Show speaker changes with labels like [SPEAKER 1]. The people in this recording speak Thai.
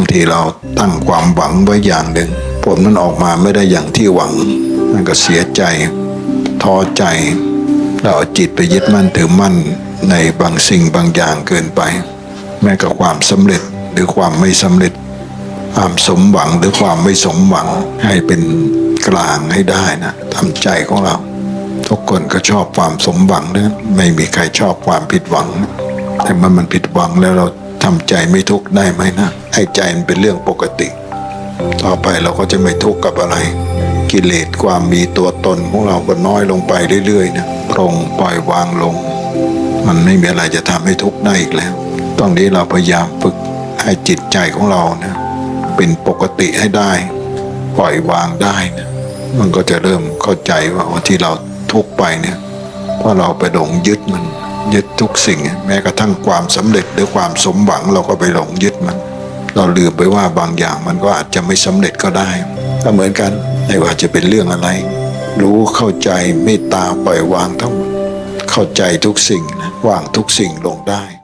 [SPEAKER 1] บางทีเราตั้งความหวังไว้อย่างหนึ่ง ผลมันออกมาไม่ได้อย่างที่หวัง มันก็เสียใจท้อใจ เราเอาจิตไปยึดมั่นถือมั่นในบางสิ่งบางอย่างเกินไป แม้กับความสำเร็จหรือความไม่สำเร็จความสมหวังหรือความไม่สมหวังให้เป็นกลางให้ได้นะทำใจของเรา ทุกคนก็ชอบความสมหวังนะไม่มีใครชอบความผิดหวัง แต่เมื่อมันผิดหวังแล้วเราำใจไม่ทุกข์ได้ไหมนะให้ใจมันเป็นเรื่องปกติ ต่อไปเราก็จะไม่ทุกข์กับอะไร กิเลสความมีตัวตนของเราก็น้อยลงไปเรื่อยๆนะปรงปล่อยวางลง มันไม่มีอะไรจะทำให้ทุกข์ได้อีกแล้วตอนนี้เราพยายามฝึกให้จิตใจของเรานะเป็นปกติให้ได้ ปล่อยวางได้นะมันก็จะเริ่มเข้าใจว่าที่เราทุกข์ไปเนี่ยเพราะเราไปหลงยึดมัน ยึดทุกสิ่ง แม้กระทั่งความสำเร็จหรือความสมหวังเราก็ไปหลงยึดมัน เราลืมไปว่าบางอย่างมันก็อาจจะไม่สำเร็จก็ได้ก็เหมือนกันไม่ว่าจะเป็นเรื่องอะไร รู้เข้าใจเมตตาปล่อยวางทั้งหมดเข้าใจทุกสิ่งนะวางทุกสิ่งลงได้